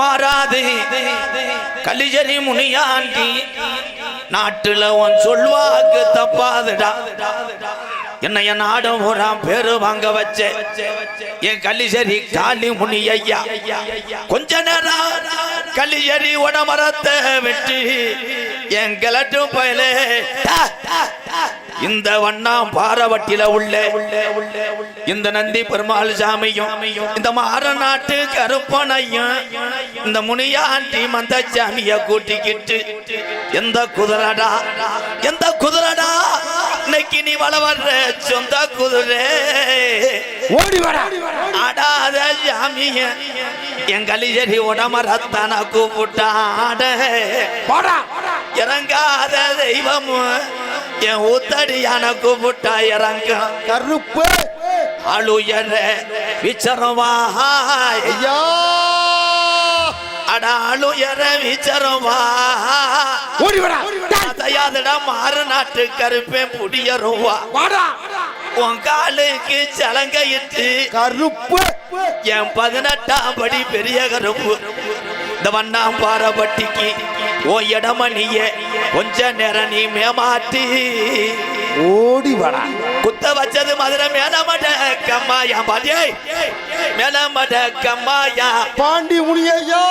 மாறாது. கலிஜரி முனியாண்டி நாட்டுல உன் சொல்வாக்கு தப்பாதுடா. என்னைய நாடும் ஒரு பேரு வாங்க வச்ச. என் கலிசரி காலி முனி ஐயா கொஞ்ச நேரம் கலிசரி உடமரத்தை விட்டு என் கிளட்டும் பயலே. இந்த வண்ணாம் பாரவட்டில உள்ள இந்த நந்தி பெருமாள் சாமியும் இந்த மாற நாட்டு கருப்பனையும் இந்த முனியாண்டி மந்த சாமிய கூட்டிக்கிட்டு எந்த குதிரடா? எந்த குதிரடா? இன்னைக்கு நீ வள வர்ற சொந்த குதிரை. ஓடி வாடா. ஆடாத சாமிய என் கலிஜரி உடமரத்தான கூப்பிட்டாட. போடா இறங்காத தெய்வமும் என் ஊத்தடியான கூப்பிட்டா இறங்க. கருப்பு. அழுயர விச்சரவா ஐயா. அட அழுயர விச்சரவா ஓடி வாடா. அதையாதடா மாறு நாட்டு கருப்பேன் புடியருவா. வாடா. உன் காலுக்கு சலங்கையிட்டு கருப்பு. என் பதினெட்டாம் படி பெரிய கருப்பு. இந்த வண்ணாம் பாரபட்டிக்கு ஓ இடமணிய கொஞ்ச நேரம் நீ மேமாட்டி. ஓடி வாடா. குத்த வச்சது மதுரை மேலமட கம்மாயா. பாடியே மேலமட கம்மாயா. பாண்டி முனியையா.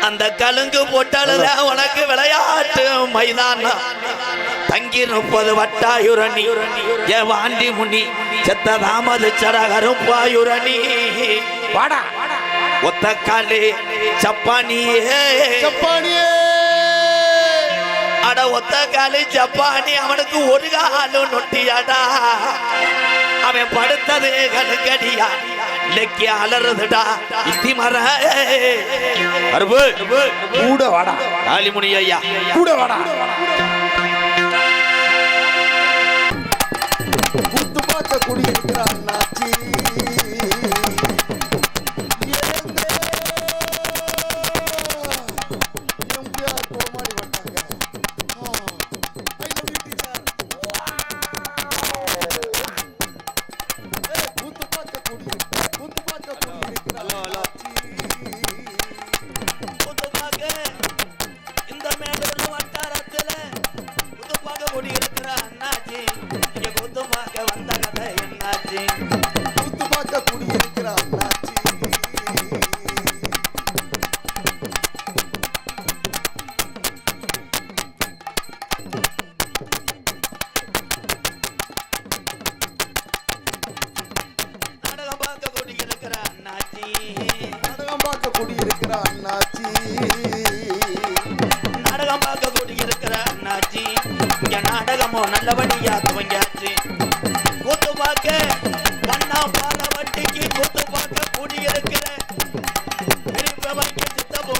அந்த கலுங்கு போட்டாலுத உனக்கு விளையாட்டு மைதானம். தங்கி முப்பது வட்டாயுரணி. ஏ வாண்டி முனி செத்த ராமது சடகருப்பாயுரணி வாடா. ஒத்த காலு சப்பானியே. ஜப்பானியே அட ஒத்த காலு ஜப்பானி அவனுக்கு ஒரு காலு நொட்டியாடா. அவன் படுத்தது கணுக்கடியா இன்னைக்கு அலறுதுடா. இத்தி மர. அருபு கூட வாடா. காளிமுனி ஐயா. கூட வாடா. குத்து பார்க்க குடியிருக்கிற அண்ணாச்சி. நாடகம் பார்க்க குடியிருக்கிற அண்ணாச்சி இங்க நாடகமும் நல்லபடியா துவங்கியாச்சு. கூத்து பார்க்க வண்ணா பால வட்டிக்கு கூத்து பார்க்க குடியிருக்கிற பெரியவங்க சித்தப்பு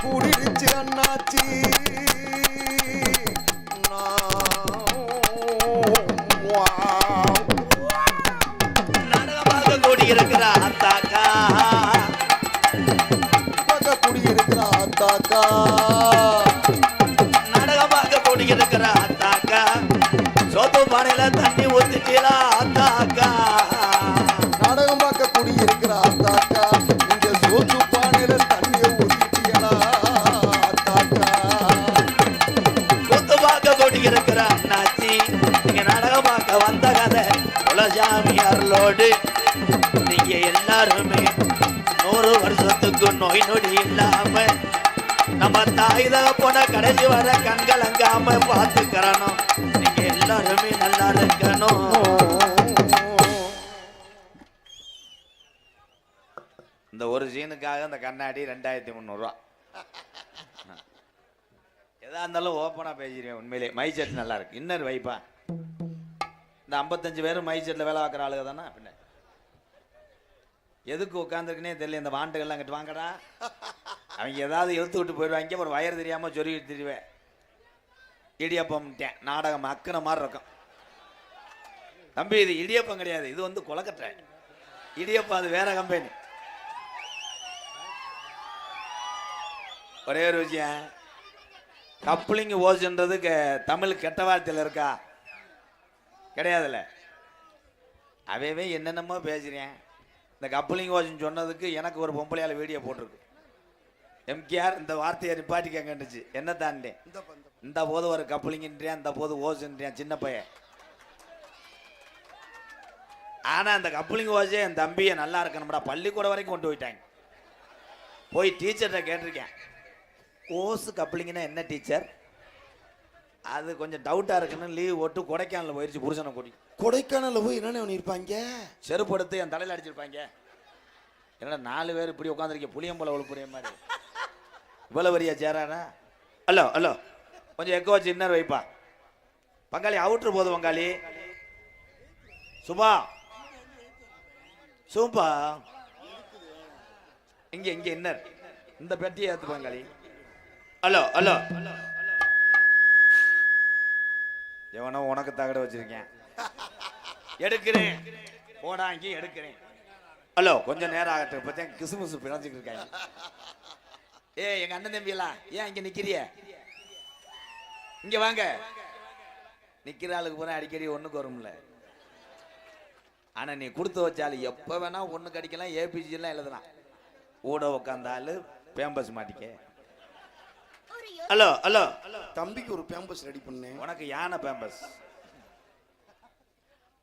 கூடிருச்சு அண்ணாச்சி. நாடகமாக கூடியிருக்கிற அத்தாக்கா. பார்க்க குடியிருக்கிற அத்தாக்கா. நாடகமாக கூடியிருக்கிற அத்தாக்கா. சோத்து பானையில தண்ணி ஊத்துச்சீலா அத்தாக்கா. தாய் போன கடைசி வர கண்கலங்காம பார்த்துக்கிறணும். நீங்க எல்லாருமே நல்லா இருக்கணும். இந்த ஒரு சீனுக்காக இந்த கண்ணாடி ரெண்டாயிரத்தி முந்நூறுரூவா எதா இருந்தாலும் ஓப்பனாக பேசிடுவேன் உண்மையிலே. மை செட் நல்லா இருக்கு. இன்னர் வைப்பா இந்த ஐம்பத்தஞ்சு பேரும் மை செட்டில் வேலை பார்க்குற ஆளுங்க தானே? பின்ன. எதுக்கு உட்காந்துருக்குனே தெரியல இந்த வாண்டுகள்லாம் அங்கிட்டு வாங்கடா. அவங்க ஏதாவது எழுத்து விட்டு போயிடுவாங்க ஒரு வயர் தெரியாமல் சொருகி திரிவேன் இடியப்பம்ட்டேன் நாடகம் அக்கன மாதிரி இருக்கும். தம்பி இது இடியப்பம் கிடையாது இது வந்து கொலக்கட்டை. இடியப்பம் அது வேற கம்பெனி ஒரே ஒரு விஷயம் கப்ளிங் ஓசுன்றது தமிழ் கெட்ட வார்த்தையில் இருக்கா? கிடையாதுல்ல. அவையவே என்னென்னமோ பேசுகிறேன் இந்த கப்ளிங் ஓசுன்னு சொன்னதுக்கு எனக்கு ஒரு பொம்பளையால் வீடியோ போட்டிருக்கு. எம்கேஆர் இந்த வார்த்தையை நிப்பாட்டி கேங்கன்னுச்சு என்ன தாண்டேன் இந்த போது ஒரு கப்ளிங்கின்றியான் இந்த போது ஓசுன்றியான் சின்ன பையன். ஆனா அந்த கப்ளிங் ஓசே என் தம்பியை நல்லா இருக்கணும்டா. பள்ளிக்கூடம் வரைக்கும் கொண்டு போயிட்டாங்க. போய் டீச்சர்கிட்ட கேட்டிருக்கேன். ஓசு கப்ளிங்னா என்ன டீச்சர் அது கொஞ்சம் டவுட்டாக இருக்குன்னு லீவ் போட்டு கொடைக்கானல் போயிடுச்சு புருஷனை கூட்டி கொடைக்கானல்ல போய் என்னென்ன இருப்பாங்க செருப்பு எடுத்து என் தலையில் அடிச்சிருப்பாங்க. என்னடா நாலு பேர் இப்படி உட்காந்துருக்க புளியம்போல உழுப்புறிய மாதிரி. இவ்வளோ பெரிய சேராடா? Hello hello. கொஞ்சம் எக்கோ வச்சு இன்னர் வைப்பா. பங்காளி அவுட்ரு போதும் பங்காளி. சுபா. சூப்பா இங்க இங்க இன்னர் இந்த பெட்டியை ஏத்து பங்காளி. Hello hello. எவனோ உனக்கு தகட வச்சிருக்கேன். எடுக்கிறேன். போடா இங்கே எடுக்கிறேன். ஹலோ கொஞ்சம் நேரம் ஆகட்டும். இப்போ தான் கிசுமுசு பிணைஞ்சிட்டு இருக்காங்க. ஏ எங்க அண்ணன் தம்பியெல்லாம் ஏன் இங்க நிக்கிறிய? இங்க வாங்க. நிக்கிற ஆளுக்கு போனா அடிக்கடி ஒண்ணுக்கு வரும்ல. ஆனா நீ கொடுத்து வச்சாலும் எப்ப வேணா ஒண்ணுக்கு அடிக்கலாம் ஏபிஜி எல்லாம் எழுதலாம். ஊட உட்காந்தாலும் பேம்பஸ் மாட்டிக்க. ஹலோ ஹலோ தம்பிக்கு ஒரு பேம்பஸ் ரெடி பண்ணேன் உனக்கு யானை பேம்பஸ்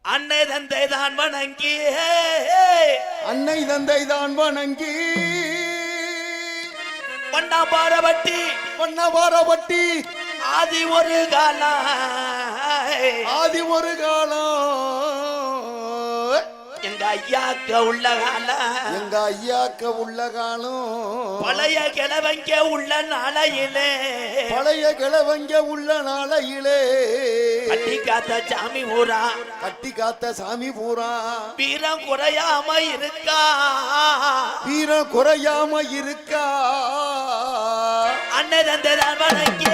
அன்னை தந்தை தான் வணங்கி அன்னை தந்தை தான் வணங்கி. பண்ணா பாரவட்டி பொன்னவாரப்பட்டி ஆதி ஒரு காலம் ஆதி ஒரு காலம் ஐயாக்க உள்ள காலம் எங்க ஐயாக்க உள்ள காலம் பழைய கிழவங்க உள்ள நாளையிலே. பழைய கிழவங்க உள்ள நாளையிலே. கட்டி காத்த சாமி ஊரா. கட்டி காத்த சாமி பூரா வீரம் குறையாம இருக்கா. வீரம் குறையாம இருக்கா. அன்னை தந்தை தான் வணங்கி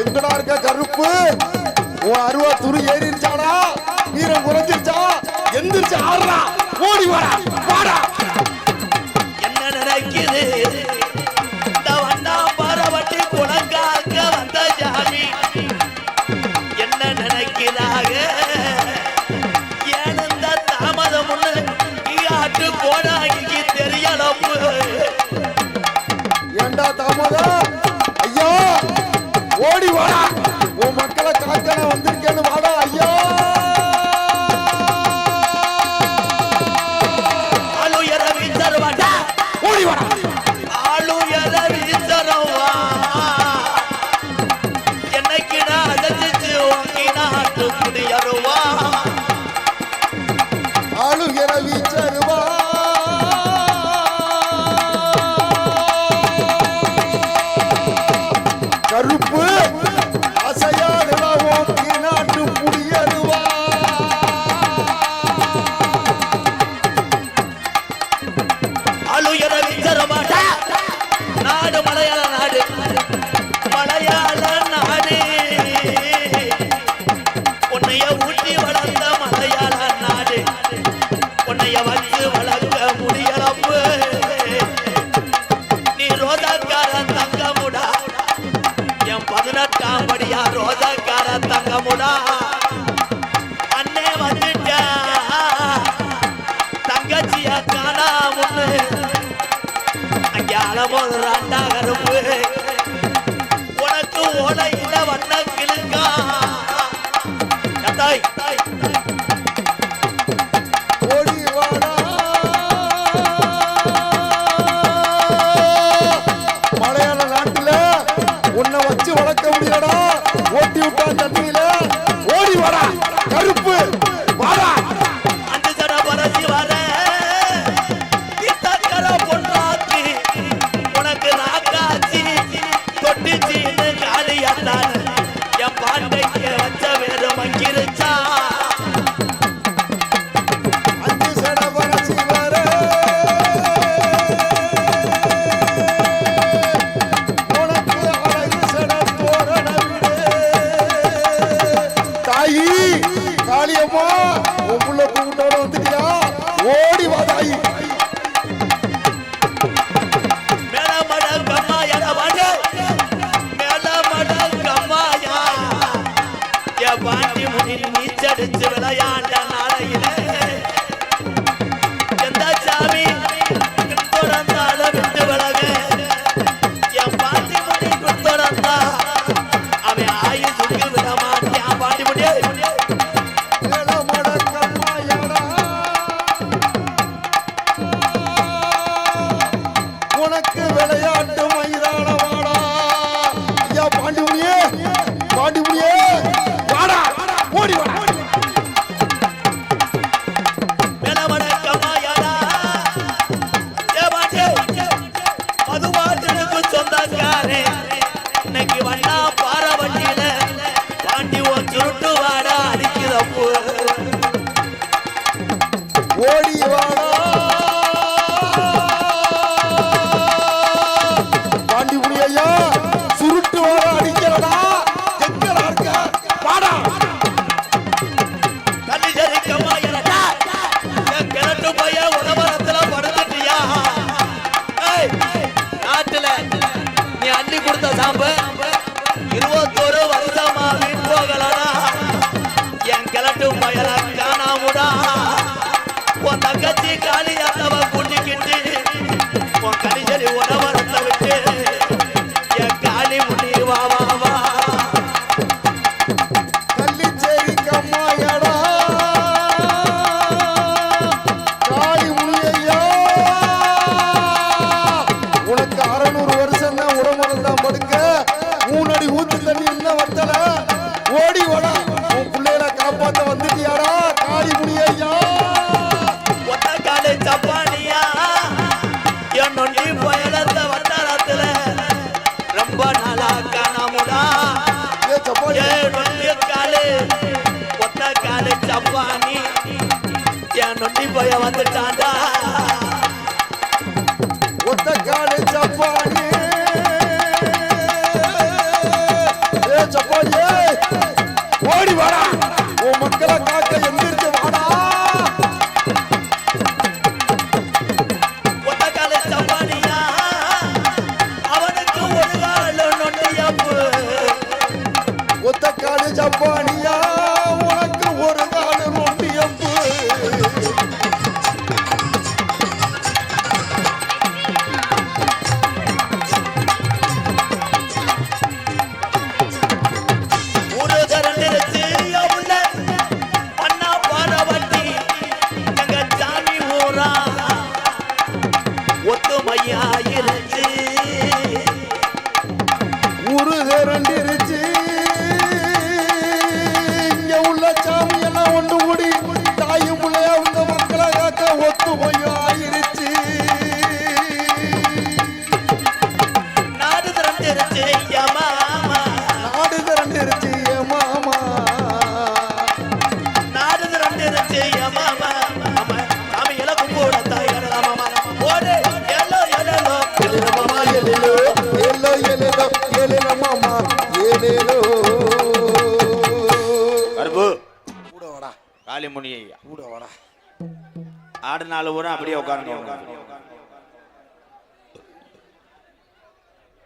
எங்கடா இருக்க கருப்பு? உன் அருவா துரு ஏறிடுச்சாடா வீரம் குறைஞ்சிருச்சா? எந்திரிச்சு ஆடுறா ஓடி வாடா. வாடா. உன்னைய ஊட்டி வளர்ந்த மலையாள நாடு உன்னைய வச்சு வளர்க்க முடியலப்பு. நீ ரோஜாக்காரன் தங்கமுடா. என் பதினெட்டாம் படியா ரோஜாக்காரன் தங்கமுடா. அண்ணே வந்துட்டா. தங்கச்சியா காணாம அங்கே அழமோதுறாண்டா தெரிஞ்சவன் வந்த வச்சு சுண்டி போய வந்துட்டான்டா. ஆடு நாலு ஊரும் அப்படியே உட்கார்ந்து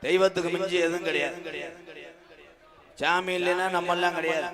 தெய்வத்துக்கு மிஞ்சி எதுவும் கிடையாது. சாமி இல்லைன்னா நம்ம எல்லாம் கிடையாது.